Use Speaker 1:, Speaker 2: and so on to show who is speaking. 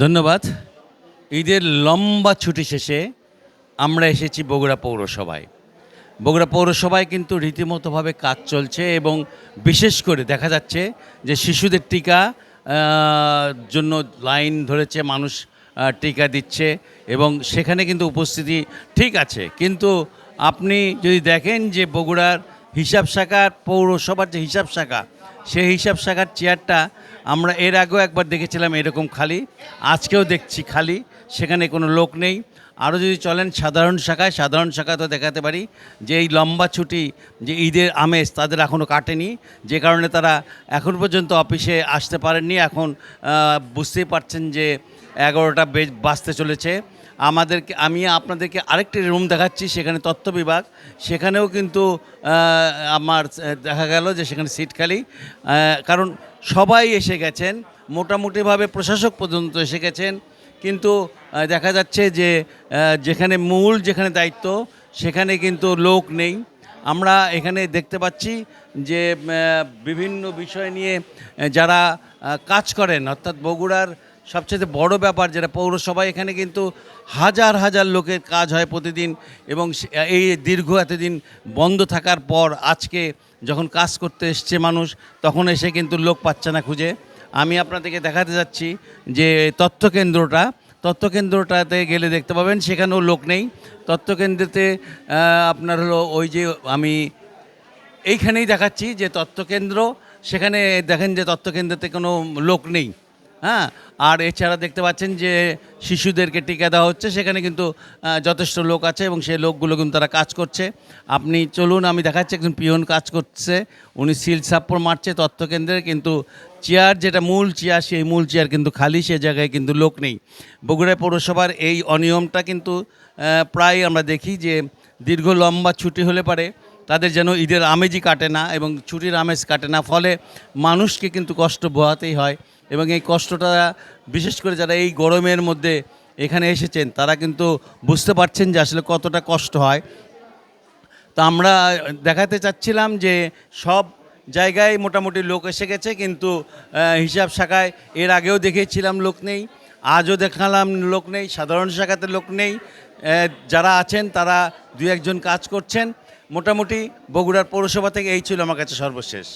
Speaker 1: ধন্যবাদ। ঈদের লম্বা ছুটি শেষে আমরা এসেছি বগুড়া পৌরসভায়। বগুড়া পৌরসভায় কিন্তু রীতিমতোভাবে কাজ চলছে এবং বিশেষ করে দেখা যাচ্ছে যে শিশুদের টিকা জন্য লাইন ধরেছে, মানুষ টিকা দিচ্ছে এবং সেখানে কিন্তু উপস্থিতি ঠিক আছে। কিন্তু আপনি যদি দেখেন যে বগুড়ার হিসাব শাখার, পৌরসভার যে হিসাব শাখা, সেই হিসাব শাখার চেয়ারটা আমরা এর আগেও একবার দেখেছিলাম এরকম খালি। আজকেও দেখছি খালি, সেখানে কোনো লোক নেই। আরও যদি চলেন, সাধারণ শাখায়, সাধারণ শাখা তো দেখাতে পারি, যে এই লম্বা ছুটি, যে ঈদের আমেজ তাদের এখনও কাটেনি। যে কারণে তারা এখন পর্যন্ত অফিসে আসতে পারেননি। এখন বুঝতেই পারছেন যে এগারোটা বেজ বাঁচতে চলেছে। আমাদেরকে, আমি আপনাদেরকে আরেকটি রুম দেখাচ্ছি, সেখানে তথ্য বিভাগ। সেখানেও কিন্তু আমার দেখা গেল যে সেখানে সিট খালি। কারণ সবাই এসে গেছেন, মোটামুটিভাবে প্রশাসক পর্যন্ত এসে গেছেন। কিন্তু দেখা যাচ্ছে যে যেখানে মূল যেখানে দায়িত্ব, সেখানে কিন্তু লোক নেই। আমরা এখানে দেখতে পাচ্ছি যে বিভিন্ন বিষয় নিয়ে যারা কাজ করেন, অর্থাৎ বগুড়ার সবচেয়ে বড় ব্যাপার যেটা পৌরসভা এখানে কিন্তু হাজার হাজার লোকের কাজ হয় প্রতিদিন এবং এই দীর্ঘ এতদিন বন্ধ থাকার পর আজকে যখন কাজ করতে এসছে মানুষ, তখন এসে কিন্তু লোক পাচ্ছে না খুঁজে। আমি আপনাদেরকে দেখাতে যাচ্ছি যে তথ্যকেন্দ্রটা তথ্যকেন্দ্রটাতে গেলে দেখতে পাবেন, সেখানেও লোক নেই। তথ্যকেন্দ্রেতে আপনার হলো ওই যে আমি এইখানেই দেখাচ্ছি যে তথ্যকেন্দ্র সেখানে দেখেন যে তথ্যকেন্দ্রতে কোনো লোক নেই। হ্যাঁ? আর এছাড়া দেখতে পাচ্ছেন যে শিশুদেরকে টিকা দেওয়া হচ্ছে, সেখানে কিন্তু যথেষ্ট লোক আছে এবং সেই লোকগুলো কিন্তু তারা কাজ করছে। আপনি চলুন, আমি দেখাচ্ছি একজন পিয়ন কাজ করছে। উনি সিল সাপ্পর মারছে তথ্যকেন্দ্রে কিন্তু চেয়ার যেটা মূল চেয়ার, সেই মূল চেয়ার কিন্তু খালি, সে জায়গায় কিন্তু লোক নেই। বগুড়া পৌরসভার এই অনিয়মটা কিন্তু প্রায় আমরা দেখি যে দীর্ঘ লম্বা ছুটি হলে পারে, তাদের যেন ঈদের আমেজই কাটে না এবং ছুটির আমেজ কাটে না। ফলে মানুষকে কিন্তু কষ্ট বোয়াতেই হয়। এবং এই কষ্টটা বিশেষ করে যারা এই গরমের মধ্যে এখানে এসেছেন, তারা কিন্তু বুঝতে পারছেন যে আসলে কতটা কষ্ট হয়। তো আমরা দেখাতে চাচ্ছিলাম যে সব জায়গায় মোটামুটি লোক এসে গেছে, কিন্তু হিসাব শাখায় এর আগেও দেখেছিলাম লোক নেই, আজও দেখালাম লোক নেই, সাধারণ শাখাতে লোক নেই। যারা আছেন তারা দু একজন কাজ করছেন। মোটামুটি বগুড়ার পৌরসভা থেকে এই ছিল আমার কাছে সর্বশেষ।